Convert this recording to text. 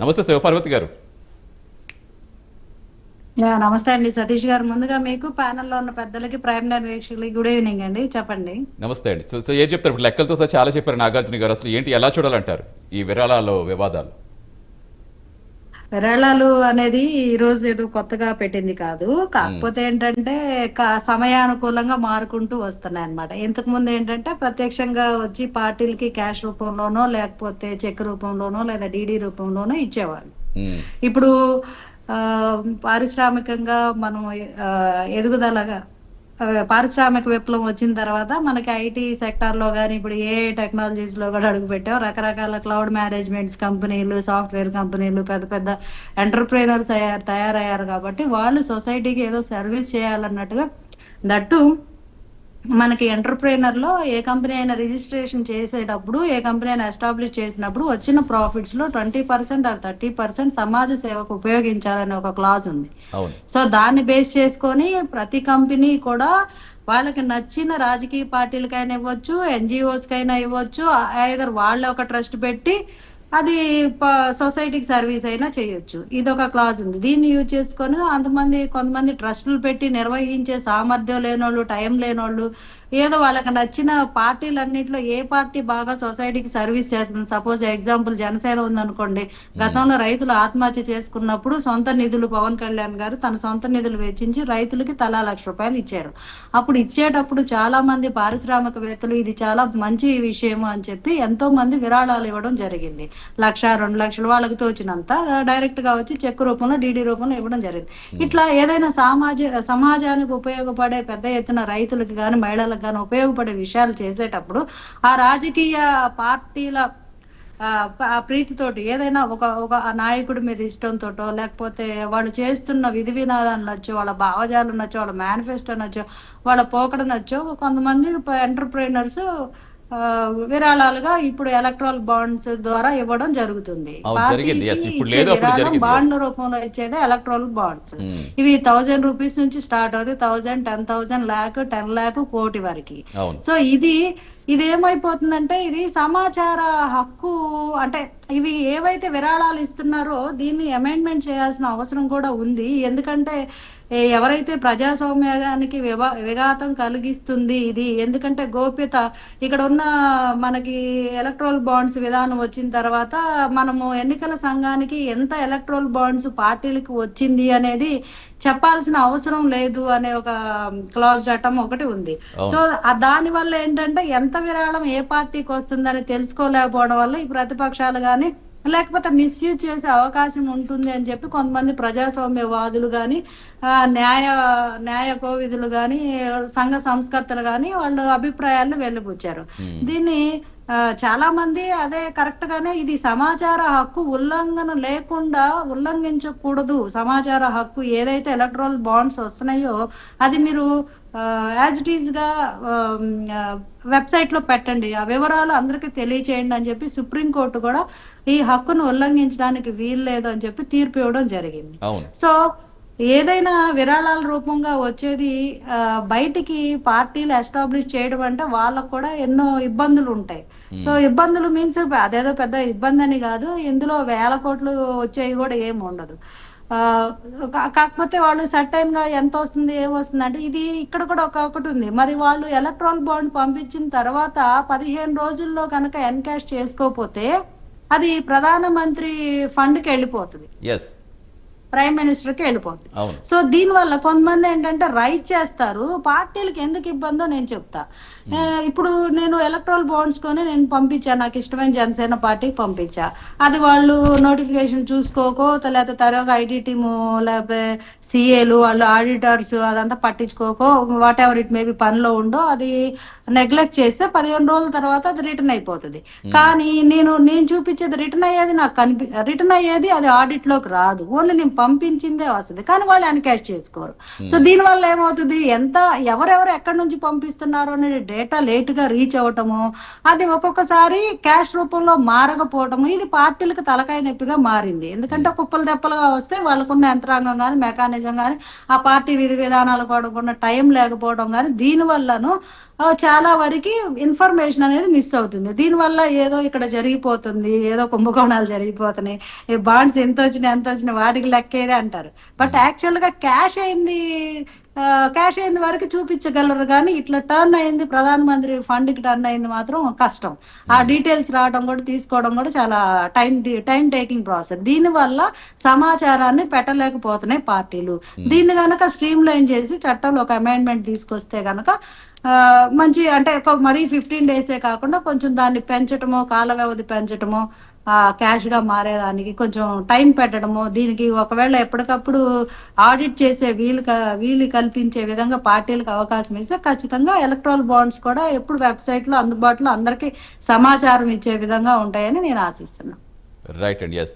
నమస్తే శివపార్వతి గారు. నమస్తే అండి. సతీష్ గారు ముందుగా మీకు ప్యానెల్లో ఉన్న పెద్దలకి ప్రైమరీ వీక్షకులకి గుడ్ ఈవినింగ్ అండి. చెప్పండి. నమస్తే అండి. సో ఏం చెప్తారు? ఇప్పుడు లెక్కలతో సహా చాలా చెప్పారు నాగార్జున గారు. అసలు ఏంటి? ఎలా చూడాలంటారు ఈ విరాళాలు వివాదాలు? విరాళాలు అనేది ఈ రోజు ఏదో కొత్తగా పెట్టింది కాదు. కాకపోతే ఏంటంటే సమయానుకూలంగా మారుకుంటూ వస్తున్నాయి అనమాట ఇంతకు ముందు ఏంటంటే ప్రత్యక్షంగా వచ్చి పార్టీలకి క్యాష్ రూపంలోనో లేకపోతే చెక్ రూపంలోనో లేదా డీడీ రూపంలోనో ఇచ్చేవాళ్ళు. ఇప్పుడు ఆ, పారిశ్రామికంగా మనం ఎదుగుదలగా పారిశ్రామిక విప్లవం వచ్చిన తర్వాత మనకి ఐటీ సెక్టార్లో కానీ ఇప్పుడు ఏ టెక్నాలజీస్లో కూడా అడుగుపెట్టాం రకరకాల క్లౌడ్ మేనేజ్మెంట్స్ కంపెనీలు సాఫ్ట్వేర్ కంపెనీలు పెద్ద పెద్ద ఎంటర్ప్రైనర్స్ అయ్యారు తయారయ్యారు కాబట్టి వాళ్ళు సొసైటీకి ఏదో సర్వీస్ చేయాలన్నట్టుగా దట్టు మనకి ఎంటర్ప్రైనర్లో ఏ కంపెనీ అయినా రిజిస్ట్రేషన్ చేసేటప్పుడు ఏ కంపెనీ అయినా ఎస్టాబ్లిష్ చేసినప్పుడు వచ్చిన ప్రాఫిట్స్లో twenty percent or thirty percent సమాజ సేవకు ఉపయోగించాలనే ఒక క్లాజ్ ఉంది. సో దాన్ని బేస్ చేసుకొని ప్రతి కంపెనీ కూడా వాళ్ళకి నచ్చిన రాజకీయ పార్టీలకైనా ఇవ్వచ్చు ఎన్జిఓస్ కైనా ఇవ్వచ్చు ఐదర్ వాళ్ళ ఒక ట్రస్ట్ పెట్టి అది సొసైటీకి సర్వీస్ అయినా చేయొచ్చు. ఇది ఒక క్లాజ్ ఉంది. దీన్ని యూజ్ చేసుకొని అంతమంది కొంతమంది ట్రస్టులు పెట్టి నిర్వహించే సామర్థ్యం లేనోళ్ళు టైం లేనోళ్ళు ఏదో వాళ్ళకి నచ్చిన పార్టీలన్నింటిలో ఏ పార్టీ బాగా సొసైటీకి సర్వీస్ చేస్తుంది? సపోజ్ ఎగ్జాంపుల్ జనసేన ఉందనుకోండి. గతంలో రైతులు ఆత్మహత్య చేసుకున్నప్పుడు సొంత నిధులు పవన్ కళ్యాణ్ గారు తన సొంత నిధులు వెచ్చించి రైతులకి తలా లక్ష రూపాయలు ఇచ్చారు. అప్పుడు ఇచ్చేటప్పుడు చాలా మంది పారిశ్రామికవేత్తలు ఇది చాలా మంచి విషయం అని చెప్పి ఎంతో మంది విరాళాలు ఇవ్వడం జరిగింది. లక్ష రెండు లక్షలు వాళ్ళకి తోచినంత డైరెక్ట్గా వచ్చి చెక్ రూపంలో డీడీ రూపంలో ఇవ్వడం జరిగింది. ఇట్లా ఏదైనా సమాజ సమాజానికి ఉపయోగపడే పెద్ద ఎత్తున రైతులకు కానీ మహిళలకు కానీ ఉపయోగపడే విషయాలు చేసేటప్పుడు ఆ రాజకీయ పార్టీల ఆ, ప్రీతితోటి ఏదైనా ఒక ఒక నాయకుడి మీద ఇష్టంతోటో లేకపోతే వాళ్ళు చేస్తున్న విధి విధానాలు నచ్చో వాళ్ళ భావజాలు నచ్చో వాళ్ళ మేనిఫెస్టో నచ్చో వాళ్ళ పోకడ నచ్చో కొంతమంది ఎంటర్ప్రైనర్స్ విరాళాలుగా ఇప్పుడు ఎలక్ట్రల్ బాండ్స్ ద్వారా ఇవ్వడం జరుగుతుంది. బాండ్ రూపంలో ఇచ్చేదే ఎలక్ట్రల్ బాండ్స్. ఇవి థౌజండ్ రూపీస్ నుంచి స్టార్ట్ అవుతాయి thousand ten thousand lakh ten lakh కోటి వరకు. సో ఇది ఇది ఏమైపోతుందంటే ఇది సమాచార హక్కు అంటే ఇవి ఏవైతే విరాళాలు ఇస్తున్నారో దీన్ని అమెండ్మెంట్ చేయాల్సిన అవసరం కూడా ఉంది ఎందుకంటే ఎవరైతే ప్రజాస్వామ్యానికి వివా విఘాతం కలిగిస్తుంది ఇది ఎందుకంటే గోప్యత ఇక్కడ ఉన్న మనకి ఎలక్ట్రల్ బాండ్స్ విధానం వచ్చిన తర్వాత మనము ఎన్నికల సంఘానికి ఎంత ఎలక్ట్రల్ బాండ్స్ పార్టీలకు వచ్చింది అనేది చెప్పాల్సిన అవసరం లేదు అనే ఒక క్లాజ్ చట్టం ఒకటి ఉంది. సో దాని వల్ల ఏంటంటే ఎంత విరాళం ఏ పార్టీకి వస్తుందని తెలుసుకోలేకపోవడం వల్ల ఈ ప్రతిపక్షాలు కానీ లేకపోతే మిస్యూజ్ చేసే అవకాశం ఉంటుంది అని చెప్పి కొంతమంది ప్రజాస్వామ్యవాదులు కానీ న్యాయ న్యాయ కోవిధులు కానీ సంఘ సంస్కర్తలు కానీ వాళ్ళు అభిప్రాయాలను వెళ్ళిపుచ్చారు దీన్ని చాలా మంది అదే కరెక్ట్ గానే ఇది సమాచార హక్కు ఉల్లంఘన లేకుండా ఉల్లంఘించకూడదు. సమాచార హక్కు ఏదైతే ఎలక్ట్రల్ బాండ్స్ వస్తున్నాయో అది మీరు యాజ్ ఇట్ ఈస్గా వెబ్సైట్లో పెట్టండి. ఆ వివరాలు అందరికీ తెలియచేయండి అని చెప్పి సుప్రీంకోర్టు కూడా ఈ హక్కును ఉల్లంఘించడానికి వీలు లేదు అని చెప్పి తీర్పు ఇవ్వడం జరిగింది. సో ఏదైనా విరాళాల రూపంగా వచ్చేది బయటికి పార్టీలు ఎస్టాబ్లిష్ చేయడం అంటే వాళ్ళకు కూడా ఎన్నో ఇబ్బందులు ఉంటాయి. సో ఇబ్బందులు మీన్స్ అదేదో పెద్ద ఇబ్బంది అని కాదు ఇందులో వేల కోట్లు వచ్చేవి కూడా ఏమి ఉండదు. కాకపోతే వాళ్ళు సర్టైన్గా ఎంత వస్తుంది ఏమొస్తుంది అంటే ఇది ఇక్కడ కూడా ఒక ఒకటి ఉంది. మరి వాళ్ళు ఎలక్ట్రాల్ బాండ్ పంపించిన తర్వాత పదిహేను రోజుల్లో కనుక ఎన్కాష్ చేసుకోకపోతే అది ప్రధానమంత్రి ఫండ్కి వెళ్ళిపోతుంది ప్రైమ్ మినిస్టర్కి వెళ్ళిపోతుంది సో దీని వల్ల కొంతమంది ఏంటంటే రైట్ చేస్తారు. పార్టీలకు ఎందుకు ఇబ్బందో నేను చెప్తా. ఇప్పుడు నేను ఎలక్ట్రల్ బాండ్స్ కొని నేను పంపించా. నాకు ఇష్టమైన జనసేన పార్టీకి పంపించా. అది వాళ్ళు నోటిఫికేషన్ చూసుకోకో లేకపోతే తర్వాత ఐటీ టీము లేకపోతే సిఏలు వాళ్ళు ఆడిటర్స్ అదంతా పట్టించుకోకో వాట్ ఎవర్ ఇట్ మేబీ పనిలో ఉండో అది నెగ్లెక్ట్ చేస్తే పదిహేను రోజుల తర్వాత అది రిటర్న్ అయిపోతుంది. కానీ నేను నేను చూపించేది రిటర్న్ అయ్యేది నాకు కనిపి రిటర్న్ అయ్యేది అది ఆడిట్లోకి రాదు. ఓన్లీ నేను పంపించిందే వస్తుంది. కానీ వాళ్ళు ఎన్కాష్ చేసుకోరు. సో దీని వల్ల ఏమవుతుంది? ఎంత ఎవరెవరు ఎక్కడి నుంచి పంపిస్తున్నారు అనే డేటా లేట్గా రీచ్ అవ్వటము అది ఒక్కొక్కసారి క్యాష్ రూపంలో మారకపోవటము ఇది పార్టీలకు తలకాయ నొప్పిగా మారింది. ఎందుకంటే కుప్పలు తెప్పలుగా వస్తే వాళ్ళకున్న యంత్రాంగం కానీ మెకానిజం కానీ ఆ పార్టీ విధి విధానాలు పడకుండా టైం లేకపోవడం కానీ దీని వల్లను ఆ, చాలా వరకు ఇన్ఫర్మేషన్ అనేది మిస్ అవుతుంది. దీనివల్ల ఏదో ఇక్కడ జరిగిపోతుంది ఏదో కుంభకోణాలు జరిగిపోతున్నాయి. ఈ బాండ్స్ ఎంత వచ్చినాయి ఎంత వచ్చినాయి వాటికి లెక్కేదే అంటారు. బట్ యాక్చువల్గా క్యాష్ అయింది క్యాష్ అయింది వరకు చూపించగలరు కానీ ఇట్లా టర్న్ అయింది ప్రధానమంత్రి ఫండ్కి టర్న్ అయింది మాత్రం కష్టం. ఆ డీటెయిల్స్ రావడం కూడా తీసుకోవడం కూడా చాలా టైం టైం టేకింగ్ ప్రాసెస్. దీనివల్ల సమాచారాన్ని పెట్టలేకపోతున్నాయి పార్టీలు. దీన్ని గనక స్ట్రీమ్ లైన్ చేసి చట్టంలో ఒక అమెండ్మెంట్ తీసుకొస్తే గనక మంచి అంటే మరీ ఫిఫ్టీన్ డేసే కాకుండా కొంచెం దాన్ని పెంచటమో కాల వ్యవధి పెంచటమో క్యాష్గా మారేదానికి కొంచెం టైం పెట్టడము దీనికి ఒకవేళ ఎప్పటికప్పుడు ఆడిట్ చేసే వీలు వీలు కల్పించే విధంగా పార్టీలకు అవకాశం ఇస్తే ఖచ్చితంగా ఎలక్ట్రల్ బాండ్స్ కూడా ఎప్పుడు వెబ్సైట్లో అందుబాటులో అందరికీ సమాచారం ఇచ్చే విధంగా ఉంటాయని నేను ఆశిస్తున్నాను. రైట్ అండి ఎస్